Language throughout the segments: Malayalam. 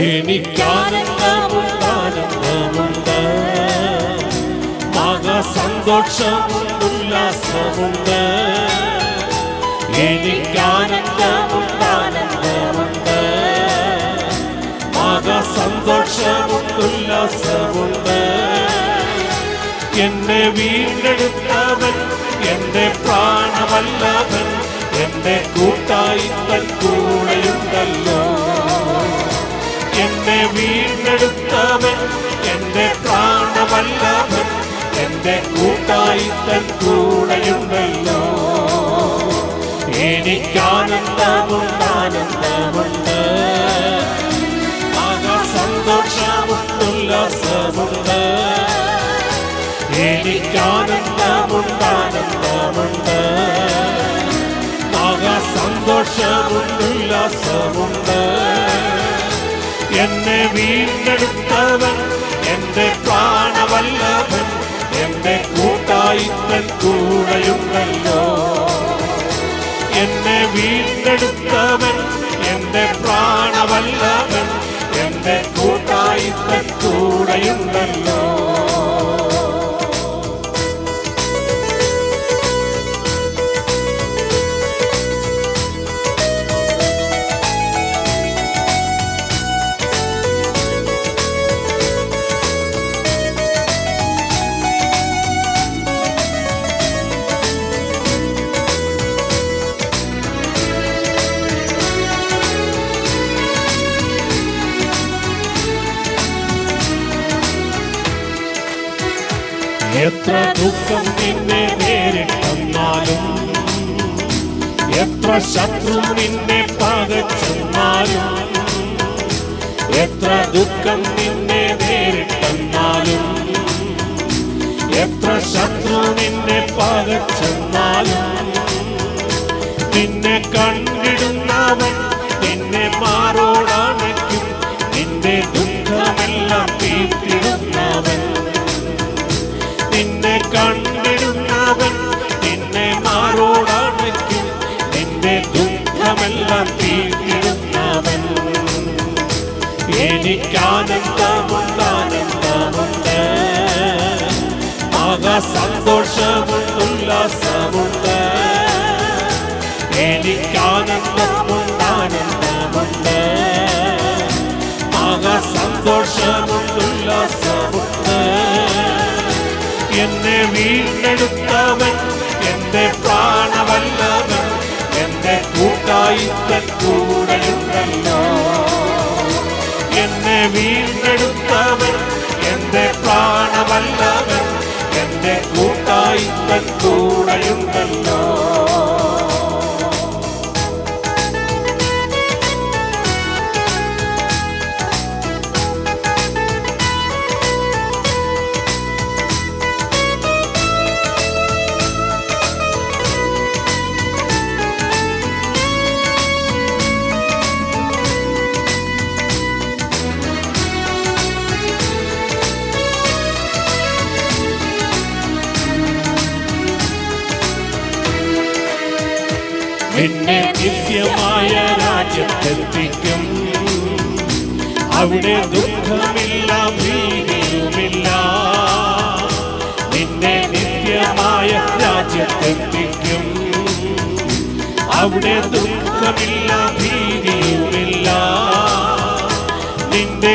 എനിക്കാനന്ദമുണ്ട് ആനന്ദമുണ്ട് മക സന്തോഷമുണ്ട് ഉല്ലാസമുണ്ട് എനിക്കാനന്ദമുണ്ട് ആനന്ദമുണ്ട് മക സന്തോഷമുണ്ട് ഉല്ലാസമുണ്ട് എന്നെ വീണ്ടെടുത്തവൻ എന്റെ പ്രാണമല്ലവൻ എന്റെ കൂട്ടായി കൂടെയുണ്ടല്ലോ. വീണ്ടെടുത്തവൻ എന്റെ പ്രാണവല്ലവൻ എന്റെ കൂട്ടായി തൻ കൂടെയുണ്ടല്ലോ എനിക്കാനന്ദമുണ്ട് ആനന്ദമുണ്ട് സന്തോഷമുണ്ട് ഉല്ലാസമുണ്ട് എനിക്കാനന്ദമുണ്ട് ആനന്ദമുണ്ട് ആകാ സന്തോഷമുണ്ട് ഉല്ലാസമുണ്ട് എന്നെ വീണ്ടെടുത്തവൻ എന്റെ പ്രാണവല്ലഭൻ എന്റെ കൂട്ടായി തൻ കൂടെയുണ്ടല്ലോ. എന്നെ വീണ്ടെടുത്തവൻ എത്ര ദുഃഖം നിന്നെ നേരിട്ടെന്നാലും എത്ര ശത്രു നിന്നെ പകച്ചെന്നാലും എത്ര ദുഃഖം നിന്നെ നേരിട്ടെന്നാലും എത്ര ശത്രു നിന്നെ പകച്ചെന്നാലും നിന്നെ കണ്ടിടുന്നവൻ നിന്നെ മാറോടണയ്ക്കും ആകാ സന്തോഷമുണ്ട് ഉല്ലാസമുണ്ട് എനിക്കാനന്ദമുണ്ട് ആനന്ദമുണ്ട് ആകാ സന്തോഷമുണ്ട് എന്നെ വീണ്ടെടുത്തവൻ എന്റെ പ്രാണവല്ലവൻ എന്റെ കൂട്ടായി തൻ കൂടെയുണ്ടല്ലോ. എന്നെ വീണ്ടെടുത്തവൻ എന്റെ പ്രാണവല്ലവൻ എന്റെ കൂട്ടായി കൂടെയുണ്ടല്ലോ നിന്നെ നിത്യമായ രാജ്യത്തെത്തിക്കും അവിടെ ദുഃഖമില്ല ഭീതിയുമില്ല. നിന്നെ നിത്യമായ രാജ്യത്തെത്തിക്കും അവിടെ ദുഃഖമില്ല ഭീതിയുമില്ല. നിന്റെ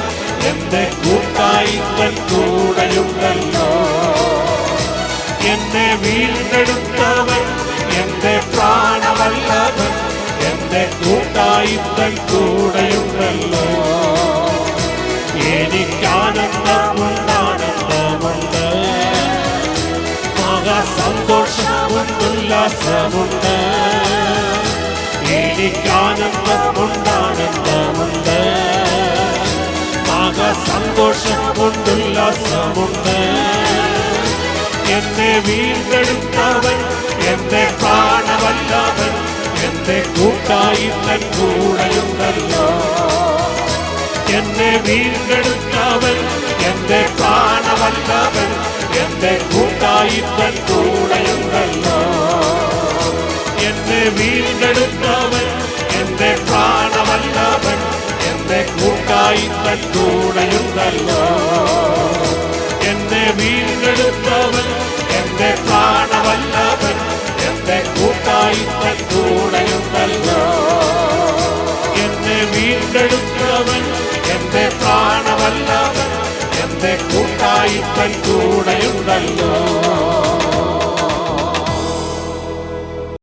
എന്റെ കൂട്ടായി തൻ കൂടെയുണ്ടല്ലോ. എന്നെ വീണ്ടെടുത്തവൻ എന്റെ പ്രാണമല്ലവൻ എന്റെ കൂട്ടായി തൻ കൂടെയുണ്ടല്ലോ എനിക്കാനന്ദമുണ്ട് ആനന്ദമുണ്ട് മകസന്തോഷമുണ്ട് ആകെ സന്തോഷമുണ്ടുല്ലാസമുണ്ട് എന്നെ വീണ്ടെടുത്തവൻ എന്റെ പ്രാണവല്ലവൻ എന്റെ കൂട്ടായി തൻ കൂടെയുണ്ടല്ലോ. എന്നെ വീണ്ടെടുത്തവൻ എന്റെ പ്രാണവല്ലവൻ എന്റെ കൂട്ടായി തൻ കൂടെയുണ്ടല്ലോ. എന്നെ വീണ്ടെടുത്തവൻ എന്റെ എന്റെ തൻ കൂടെയുണ്ടല്ലോ എന്നെ വീണ്ടെടുത്തവൻ എന്റെ പ്രാണവല്ലവൻ എന്റെ കൂട്ടായി കൂടെയുണ്ടല്ലോ എന്നെ വീണ്ടെടുത്തവൻ എന്റെ പ്രാണവല്ലവൻ എന്റെ കൂട്ടായി കൂടെയുണ്ടല്ലോ